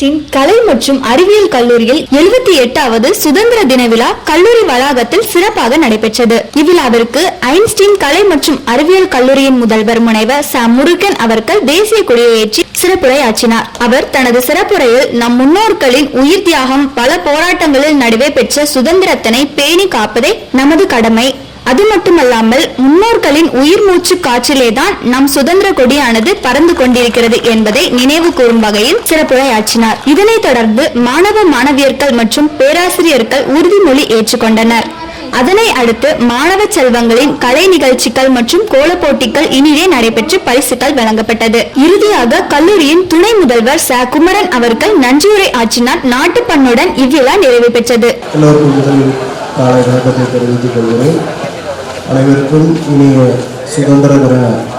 Einstein கலை மற்றும் அறிவியல் கல்லூரியில் எழுபத்தி எட்டாவது சுதந்திர தின விழா கல்லூரி வளாகத்தில் சிறப்பாக நடைபெற்றது. இவ்விழாவிற்கு ஐன்ஸ்டீன் கலை மற்றும் அறிவியல் கல்லூரியின் முதல்வர் முனைவர் ச. முருகன் அவர்கள் தேசிய கொடியை ஏற்றி சிறப்புரையாற்றினார். அவர் தனது சிறப்புரையில் நம் முன்னோர்களின் உயிர் தியாகம் பல போராட்டங்களில் நடுவே பெற்ற சுதந்திரத்தினை பேணி காப்பதே நமது கடமை. அது மட்டுமல்லாமல் முன்னோர்களின் உயிர் மூச்சு காற்றிலேதான் நம் சுதந்திர கொடியானது பறந்து கொண்டிருக்கிறது என்பதை நினைவு கூறும் வகையில் சிறப்புரையாற்றினார். இதனைத் தொடர்ந்து மாணவ மாணவியர்கள் மற்றும் பேராசிரியர்கள் உறுதிமொழி ஏற்றுக்கொண்டனர். அதனை அடுத்து மாணவ செல்வங்களின் கலை நிகழ்ச்சிகள் மற்றும் கோல போட்டிகள் இனிதே நடைபெற்று பரிசுகள் வழங்கப்பட்டது. இறுதியாக கல்லூரியின் துணை முதல்வர் ச. குமரன் அவர்கள் நன்றியுரை ஆற்றினார். நாட்டுப்பண்ணுடன் இவ்விழா நிறைவு பெற்றது. அனைவருக்கும் இனிய சுதந்திர தின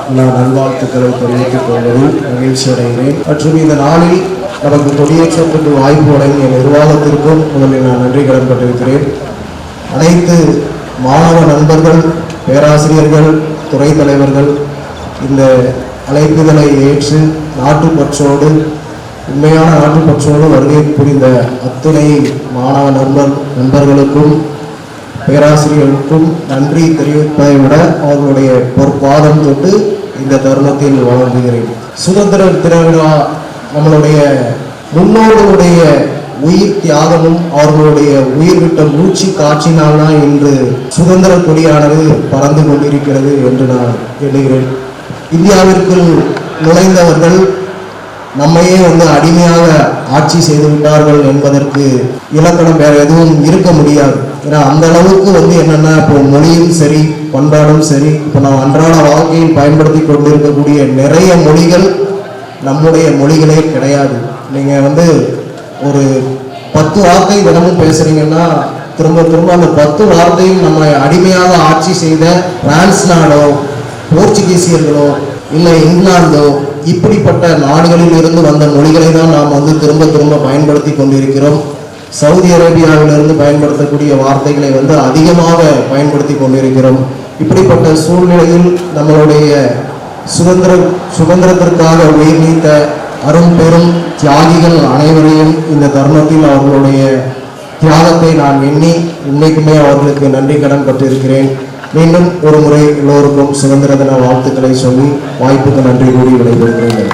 விழா நல்வாழ்த்துக்களை தெரிவித்துக் கொள்வதில் மகிழ்ச்சி அடைகிறேன். மற்றும் இந்த நாளில் நமக்கு கொடியேற்றப்பட்டு வாய்ப்பு வழங்கிய நிர்வாகத்திற்கும் முதலில் நான் நன்றி கடன் பட்டிருக்கிறேன் அனைத்து மாணவ நண்பர்கள் பேராசிரியர்கள் துறை தலைவர்கள் இந்த அழைப்புதலை ஏற்று நாட்டுப்பற்றோடு உண்மையான நாட்டுப்பற்றோடு வருகை புரிந்த அத்துணை மாணவ நண்பர் நண்பர்களுக்கும் பேராசிரியர்களுக்கும் நன்றி தெரிவிப்பதை விட அவர்களுடைய பொறுப்பாதம் தொட்டு இந்த தருணத்தில் வழங்குகிறேன் சுதந்திர திருவிழா நம்மளுடைய முன்னோர்களுடைய உயிர் தியாகமும் அவர்களுடைய உயிர் விட்ட மூச்சு காட்சினால்தான் இன்று சுதந்திர கொடியானது பறந்து கொண்டிருக்கிறது என்று நான் எண்ணுகிறேன். இந்தியாவிற்குள் நுழைந்தவர்கள் நம்மையே வந்து அடிமையாக ஆட்சி செய்து விட்டார்கள் என்பதற்கு இலக்கணம் வேறு எதுவும் இருக்க முடியாது. ஏன்னா அந்த அளவுக்கு வந்து என்னென்னா இப்போ மொழியும் சரி பண்பாடும் சரி இப்போ நாம் அன்றாட வாழ்க்கையில் பயன்படுத்தி கொண்டிருக்கக்கூடிய நிறைய மொழிகள் நம்முடைய மொழிகளே கிடையாது. நீங்கள் வந்து ஒரு பத்து வார்த்தை தினமும் பேசுறீங்கன்னா திரும்ப திரும்ப அந்த பத்து வார்த்தையும் நம்ம அடிமையாக ஆட்சி செய்த பிரான்ஸ் நாடோ போர்ச்சுகீசியர்களோ இல்லை இங்கிலாந்தோ இப்படிப்பட்ட நாடுகளில் இருந்து வந்த மொழிகளை தான் நாம் வந்து திரும்ப திரும்ப பயன்படுத்தி கொண்டிருக்கிறோம். சவுதி அரேபியாவிலிருந்து பயன்படுத்தக்கூடிய வார்த்தைகளை வந்து அதிகமாக பயன்படுத்தி கொண்டிருக்கிறோம். இப்படிப்பட்ட சூழ்நிலையில் நம்மளுடைய சுதந்திர சுதந்திரத்திற்காக உயிர் நீத்த அரும் பெரும் தியாகிகள் அனைவரையும் இந்த தருணத்தில் அவர்களுடைய தியாகத்தை நான் எண்ணி உண்மைக்குமே அவர்களுக்கு நன்றி கடன் பட்டிருக்கிறேன். மீண்டும் ஒரு முறை எல்லோருக்கும் சுதந்திர தின வாழ்த்துக்களை சொல்லி வாய்ப்புக்கு நன்றி கூறி விடைபெறுகிறேன்.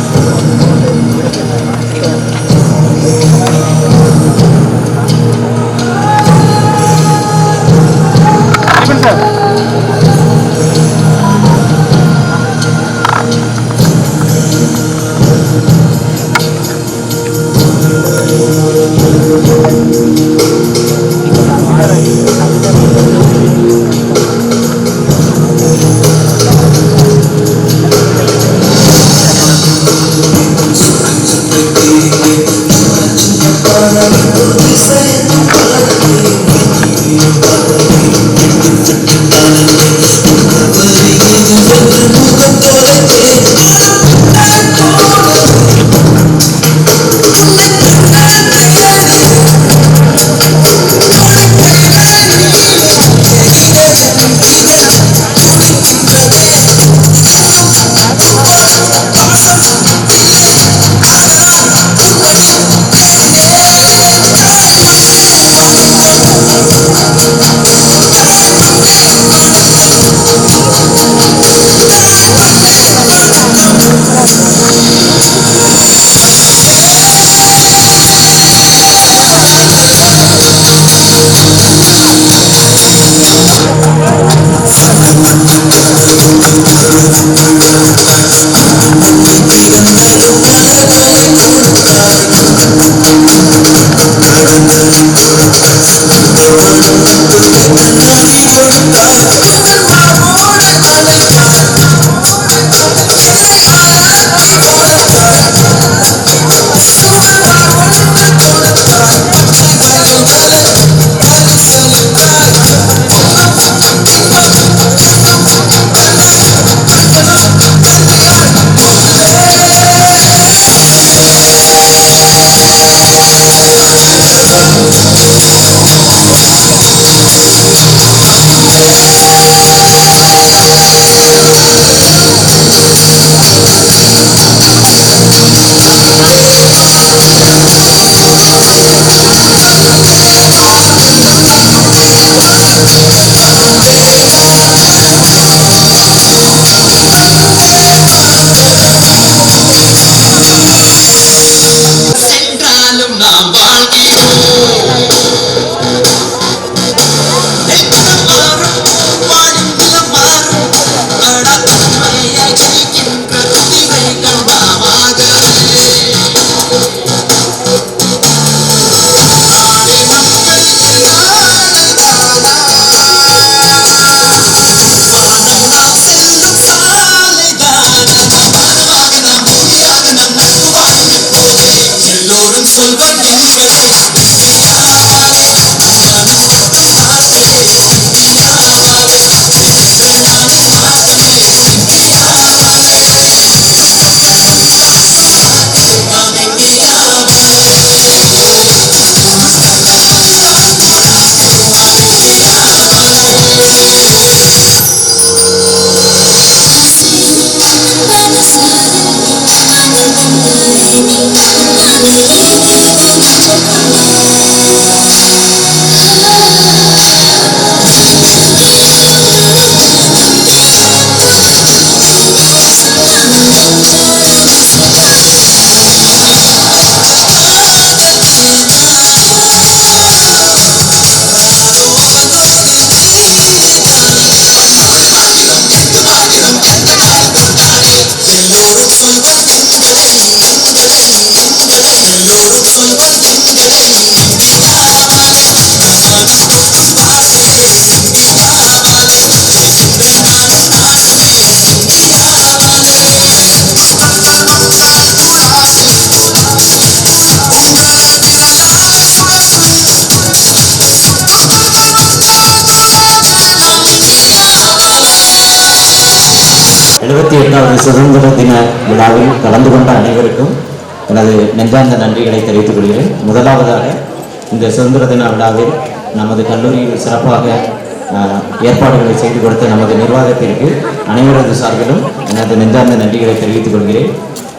எழுபத்தி எட்டாவது சுதந்திர தின விழாவில் கலந்து கொண்ட அனைவருக்கும் எனது நெஞ்சார்ந்த நன்றிகளை தெரிவித்துக் கொள்கிறேன். முதலாவதாக இந்த சுதந்திர தின விழாவில் நமது கல்லூரியில் சிறப்பாக ஏற்பாடுகளை செய்து கொடுத்த நமது நிர்வாகத்திற்கு அனைவரது சார்பிலும் எனது நெஞ்சார்ந்த நன்றிகளை தெரிவித்துக் கொள்கிறேன்.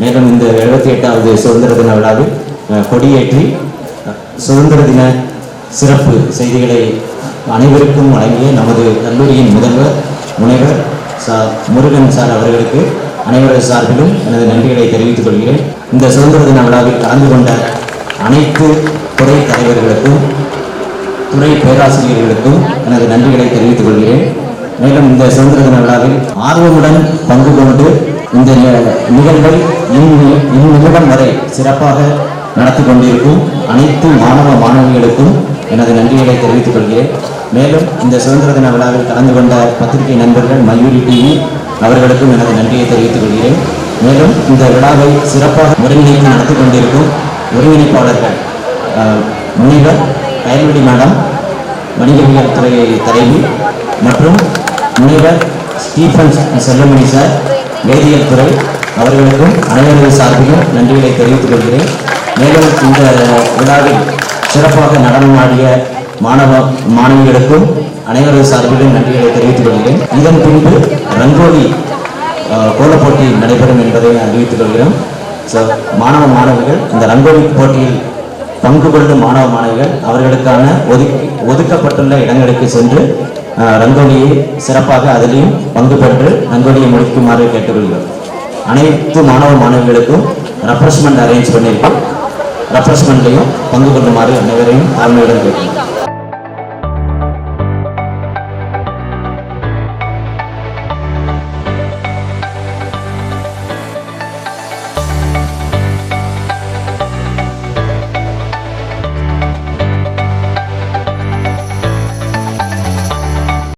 மேலும் இந்த எழுபத்தி எட்டாவது சுதந்திர தின விழாவில் கொடியேற்றி சுதந்திர தின சிறப்பு செய்திகளை அனைவருக்கும் வழங்கிய நமது கல்லூரியின் முதல்வர் முனைவர் சார் முருகன் சார் அவர்களுக்கு அனைவரது சார்பிலும் எனது நன்றிகளை தெரிவித்துக் கொள்கிறேன். இந்த சுதந்திர தின விழாவில் கலந்து கொண்ட அனைத்து துறை தலைவர்களுக்கும் துறை பேராசிரியர்களுக்கும் எனது நன்றிகளை தெரிவித்துக் கொள்கிறேன். மேலும் இந்த சுதந்திர தின விழாவில் ஆர்வமுடன் பங்கு கொண்டு இந்த நிகழ்வை இந்நி- இந்நிமிடம் வரை சிறப்பாக நடத்தி கொண்டிருக்கும் அனைத்து மாணவ மாணவிகளுக்கும் எனது நன்றிகளை தெரிவித்துக் கொள்கிறேன். மேலும் இந்த சுதந்திர தின விழாவில் கலந்து கொண்ட பத்திரிகை நண்பர்கள் மயூரி டிவி அவர்களுக்கும் எனது நன்றியை தெரிவித்துக் கொள்கிறேன். மேலும் இந்த விழாவை சிறப்பாக ஒருங்கிணைத்து நடத்தி கொண்டிருக்கும் ஒருங்கிணைப்பாளர்கள் முனிவர் கயல்வெளி மேடம் வணிகவியல் துறை தலைவி மற்றும் முனிவர் ஸ்டீஃபன் செல்லமணி சார் வேதியியல் துறை அவர்களுக்கும் அனைவரது சார்பிலும் நன்றிகளை தெரிவித்துக் கொள்கிறேன். மேலும் இந்த விழாவில் சிறப்பாக நடனமாடிய மாணவ மாணவிகளுக்கும் அனைவரது சார்பிலும் நன்றிகளை தெரிவித்துக் கொள்கிறேன். இதன் பின்பு ரங்கோலி கோல கோலப் போட்டி நடைபெறும் என்பதை அறிவித்துக் கொள்கிறோம் ஸோ மாணவ மாணவிகள் இந்த ரங்கோலி போட்டியில் பங்கு கொள்ளும் மாணவ மாணவிகள் அவர்களுக்கான ஒதுக்கி ஒதுக்கப்பட்டுள்ள இடங்களுக்கு சென்று ரங்கோலியை சிறப்பாக அதிலையும் பங்கு பெற்று ரங்கோலியை முடிக்குமாறு கேட்டுக்கொள்கிறோம். அனைத்து மாணவ மாணவிகளுக்கும் ரெஃப்ரெஷ்மெண்ட் அரேஞ்ச் பண்ணியிருக்கோம். ரெஃப்ரெஷ்மெண்ட்லையும் பங்கு கொள்ளுமாறு அனைவரையும் தாழ்மையுடன் கேட்கிறேன்